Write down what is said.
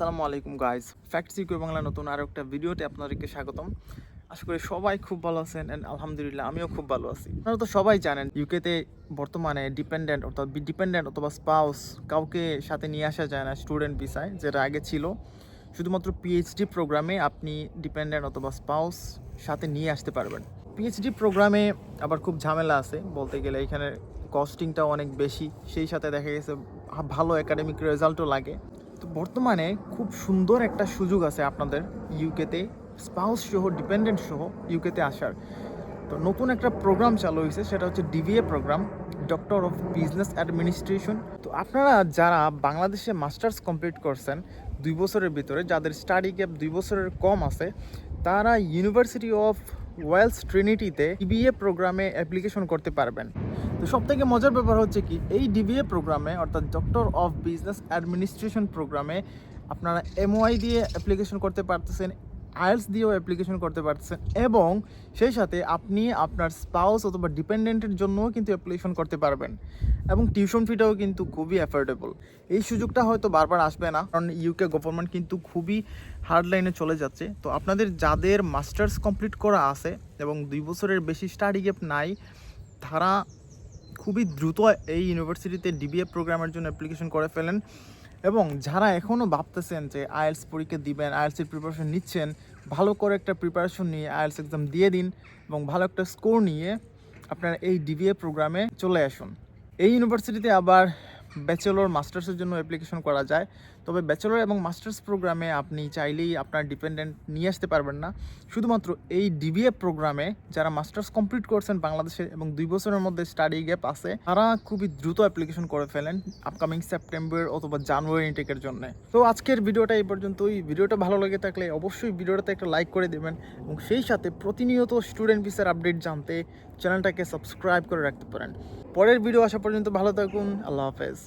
আসসালামু আলাইকুম guys fact CQ Bangla নতুন আরও একটা ভিডিওতে আপনাদেরকে স্বাগতম। আশা করি সবাই খুব ভালো আছেন অ্যান্ড আলহামদুলিল্লাহ আমিও খুব ভালো আছি। আপনারা তো সবাই জানেন ইউকেতে বর্তমানে ডিপেন্ডেন্ট অর্থাৎ ডিপেন্ডেন্ট অথবা স্পাউস কাউকে সাথে নিয়ে আসা যায় না স্টুডেন্ট ভিসায় যেটা আগে ছিল। শুধুমাত্র পিএইচডি প্রোগ্রামে আপনি ডিপেন্ডেন্ট অথবা স্পাউস সাথে নিয়ে আসতে পারবেন। পিএইচডি প্রোগ্রামে আবার খুব ঝামেলা আছে, বলতে গেলে এখানে কস্টিংটা অনেক বেশি। সেই সাথে দেখা গেছে, ভালো একাডেমিক রেজাল্টও লাগে। তো বর্তমানে খুব সুন্দর একটা সুযোগ আছে আপনাদের ইউকেতে স্পাউস সহ ডিপেন্ডেন্ট সহ ইউকেতে আসার। তো নতুন একটা প্রোগ্রাম চালু হয়েছে, সেটা হচ্ছে DBA program doctor of business administration তো আপনারা যারা বাংলাদেশে মাস্টার্স কমপ্লিট করছেন দুই বছরের ভিতরে, যাদের স্টাডি গ্যাপ দুই বছরের কম আছে, তারা ইউনিভার্সিটি অফ ওয়েলস ট্রিনিটিতে ডিবিএ প্রোগ্রামে অ্যাপ্লিকেশন করতে পারবেন। তো সব থেকে মজার ব্যাপার হচ্ছে কি, এই ডিবিএ প্রোগ্রামে অর্থাৎ ডক্টর অফ বিজনেস অ্যাডমিনিস্ট্রেশন প্রোগ্রামে আপনারা এমওআই দিয়ে অ্যাপ্লিকেশন করতে পারতেছেন আইএলস দিয়েও অ্যাপ্লিকেশন করতে পারতেছেন এবং সেই সাথে আপনি আপনার স্পাউস অথবা ডিপেন্ডেন্টের জন্যও কিন্তু অ্যাপ্লিকেশন করতে পারবেন এবং টিউশন ফিটাও কিন্তু খুবই অ্যাফোর্ডেবল এই সুযোগটা হয়তো বারবার আসবে না, কারণ ইউকে গভর্নমেন্ট কিন্তু খুবই হার্ড লাইনে চলে যাচ্ছে। তো আপনাদের যাদের মাস্টার্স কমপ্লিট করা আছে এবং দুই বছরের বেশি স্টাডি গ্যাপ নাই, তারা খুবই দ্রুত এই ইউনিভার্সিটিতে ডিবিএ প্রোগ্রামের জন্য অ্যাপ্লিকেশন করে ফেলেন। এবং যারা এখনও ভাবতেছেন যে আইএলস পরীক্ষা দিবেন আইএলসির প্রিপারেশন নিচ্ছেন, ভালো করে একটা প্রিপারেশন নিয়ে আইএলস এক্সাম দিয়ে দিন এবং ভালো একটা স্কোর নিয়ে আপনারা এই ডিবিএ প্রোগ্রামে চলে আসুন। এই ইউনিভার্সিটিতে আবার ব্যাচেলর মাস্টার্সের জন্য অ্যাপ্লিকেশন করা যায়। তবে ব্যাচেলর এবং মাস্টার্স প্রোগ্রামে আপনি চাইলেই আপনার ডিপেন্ডেন্ট নিয়ে আসতে পারবেন না। শুধুমাত্র এই ডিবিএ প্রোগ্রামে যারা মাস্টার্স কমপ্লিট করছেন বাংলাদেশে এবং দুই বছরের মধ্যে স্টাডি গ্যাপ আছে, তারা খুবই দ্রুত অ্যাপ্লিকেশন করে ফেলেন আপকামিং সেপ্টেম্বর অথবা জানুয়ারি ইনটেকের জন্য। তো আজকের ভিডিওটা এই পর্যন্তই। ভিডিওটা ভালো লেগে থাকলে অবশ্যই ভিডিওটাতে একটা লাইক করে দেবেন এবং সেই সাথে প্রতিনিয়ত স্টুডেন্ট ভিসার আপডেট জানতে চ্যানেলটাকে সাবস্ক্রাইব করে রাখতে পারেন। পরের ভিডিও আসা পর্যন্ত ভালো থাকুন আল্লাহ হাফেজ।